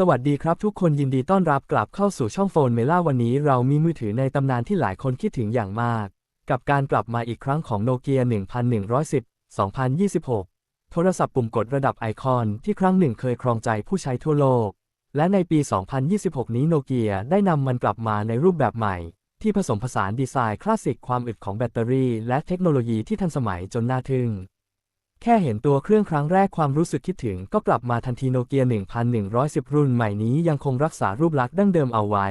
สวัสดีครับทุกคนยินดีต้อนรับกลับเข้าสู่ช่องโฟนเมล่าวันนี้เรามีมือถือในตำนานที่หลายคนคิดถึงอย่างมาก กับการกลับมาอีกครั้งของโนเกีย1110 2026 โทรศัพท์ปุ่มกดระดับไอคอนที่ครั้งหนึ่งเคยครองใจผู้ใช้ทั่วโลก และในปี 2026 นี้โนเกียได้นำมันกลับมาในรูปแบบใหม่ ที่ผสมผสานดีไซน์คลาสสิกความอึดของแบตเตอรี่และเทคโนโลยีที่ทันสมัยจนน่าทึ่ง แค่เห็นตัวเครื่องครั้งแรกความรู้สึกคิดถึงก็กลับมาทันทีโนเกีย 1110 รุ่นใหม่นี้ยังคงรักษารูปลักษณ์ดั้งเดิมเอาไว้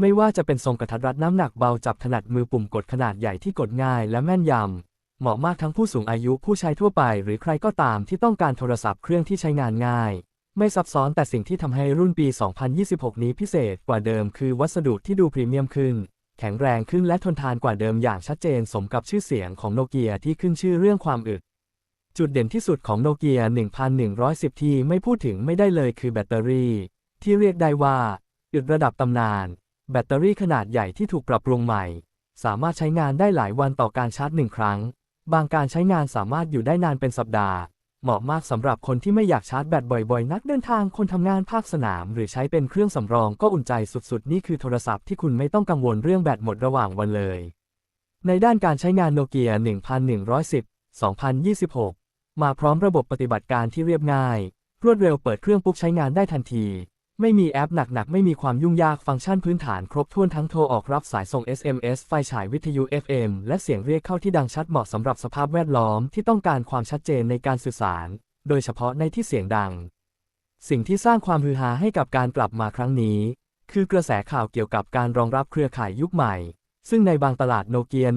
ไม่ว่าจะเป็นทรงกระทัดรัดน้ำหนักเบาจับถนัดมือปุ่มกดขนาดใหญ่ที่กดง่ายและแม่นยำ เหมาะมากทั้งผู้สูงอายุผู้ใช้ทั่วไป หรือใครก็ตามที่ต้องการโทรศัพท์เครื่องที่ใช้งานง่าย ไม่ซับซ้อนแต่สิ่งที่ทำให้รุ่นปี 2026 นี้พิเศษกว่าเดิมคือวัสดุที่ดูพรีเมียมขึ้นแข็งแรงขึ้นและทนทานกว่าเดิมอย่างชัดเจนสมกับชื่อเสียงของโนเกียที่ขึ้นชื่อเรื่องความอึด จุดเด่นที่สุดของโนเกีย 1110 ที่ไม่พูดถึงไม่ได้เลยคือแบตเตอรี่ ที่เรียกได้ว่าอึดระดับตำนาน แบตเตอรี่ขนาดใหญ่ที่ถูกปรับปรุงใหม่ สามารถใช้งานได้หลายวันต่อการชาร์จหนึ่งครั้ง บางการใช้งานสามารถอยู่ได้นานเป็นสัปดาห์ เหมาะมากสำหรับคนที่ไม่อยากชาร์จแบตบ่อยๆ นักเดินทางคนทำงานภาคสนาม หรือใช้เป็นเครื่องสำรองก็อุ่นใจสุดๆ นี่คือโทรศัพท์ที่คุณไม่ต้องกังวลเรื่องแบตหมดระหว่างวันเลย ในด้านการใช้งานโนเกีย 1110 2026 มาพร้อมระบบปฏิบัติการที่เรียบง่าย รวดเร็วเปิดเครื่องปุ๊บใช้งานได้ทันที ไม่มีแอปหนักๆ ไม่มีความยุ่งยากฟังก์ชันพื้นฐานครบถ้วนทั้งโทรออกรับสายส่ง SMS ไฟฉายวิทยุ FM และเสียงเรียกเข้าที่ดังชัดเหมาะสำหรับสภาพแวดล้อมที่ต้องการความชัดเจนในการสื่อสาร โดยเฉพาะในที่เสียงดัง สิ่งที่สร้างความฮือฮาให้กับการกลับมาครั้งนี้ คือกระแสข่าวเกี่ยวกับการรองรับเครือข่ายยุคใหม่ ซึ่งในบางตลาดโนเกีย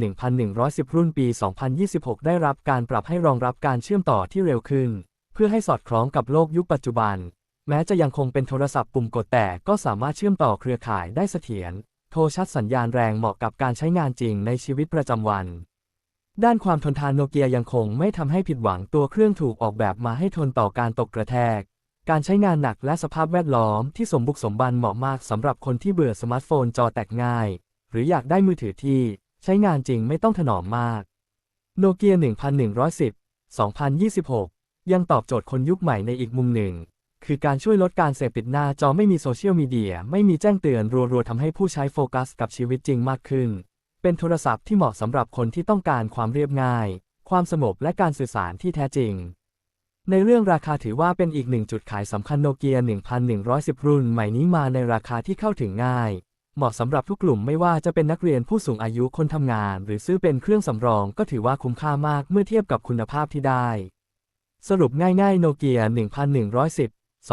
1110 รุ่นปี 2026 ได้รับการปรับให้รองรับการเชื่อมต่อที่เร็วขึ้น เพื่อให้สอดคล้องกับโลกยุคปัจจุบัน แม้จะยังคงเป็นโทรศัพท์ปุ่มกดแต่ก็สามารถเชื่อมต่อเครือข่ายได้เสถียร โทรชัดสัญญาณแรงเหมาะกับการใช้งานจริงในชีวิตประจำวัน ด้านความทนทานโนเกียยังคงไม่ทำให้ผิดหวังตัวเครื่องถูกออกแบบมาให้ทนต่อการตกกระแทกการใช้งานหนักและสภาพแวดล้อมที่สมบุกสมบันเหมาะมากสำหรับคนที่เบื่อสมาร์ทโฟนจอแตกง่าย รืออยากได้มือถือที่ใช้งานจริงไม่ต้องถนอมมากโนเกีย1110 2026 ยังตอบโจทย์คนยุคใหม่ในอีกมุมหนึ่ง คือการช่วยลดการเสพติดหน้าจอไม่มีโซเชียลมีเดีย ไม่มีแจ้งเตือนรัวๆทำให้ผู้ใช้โฟกัสกับชีวิตจริงมากขึ้น เป็นโทรศัพท์ที่เหมาะสำหรับคนที่ต้องการความเรียบง่าย ความสงบและการสื่อสารที่แท้จริง ในเรื่องราคาถือว่าเป็นอีกหนึ่งจุดขายสำคัญโนเกีย1110 รุ่นใหม่นี้มาในราคาที่เข้าถึงง่าย เหมาะสำหรับทุกกลุ่มไม่ว่าจะเป็นนักเรียนผู้สูงอายุคนทำงาน หรือซื้อเป็นเครื่องสำรองก็ถือว่าคุ้มค่ามากเมื่อเทียบกับคุณภาพที่ได้ สรุปง่ายๆโนเกีย1110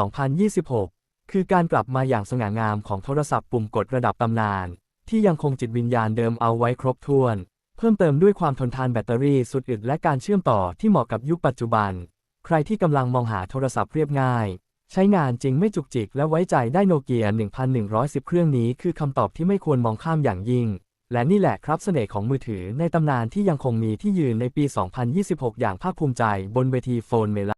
2026 คือการกลับมาอย่างสง่างามของโทรศัพท์ปุ่มกดระดับตำนาน ที่ยังคงจิตวิญญาณเดิมเอาไว้ครบถ้วน เพิ่มเติมด้วยความทนทานแบตเตอรี่สุดอึดและการเชื่อมต่อที่เหมาะกับยุคปัจจุบัน ใครที่กำลังมองหาโทรศัพท์เรียบง่าย ใช้งานจริงไม่จุกจิกและไว้ใจได้โนเกีย 1110 เครื่องนี้คือคำตอบที่ไม่ควรมองข้ามอย่างยิ่ง และนี่แหละครับเสน่ห์ของมือถือในตำนานที่ยังคงมีที่ยืนในปี 2026 อย่างภาคภูมิใจบนเวทีโฟนเมลา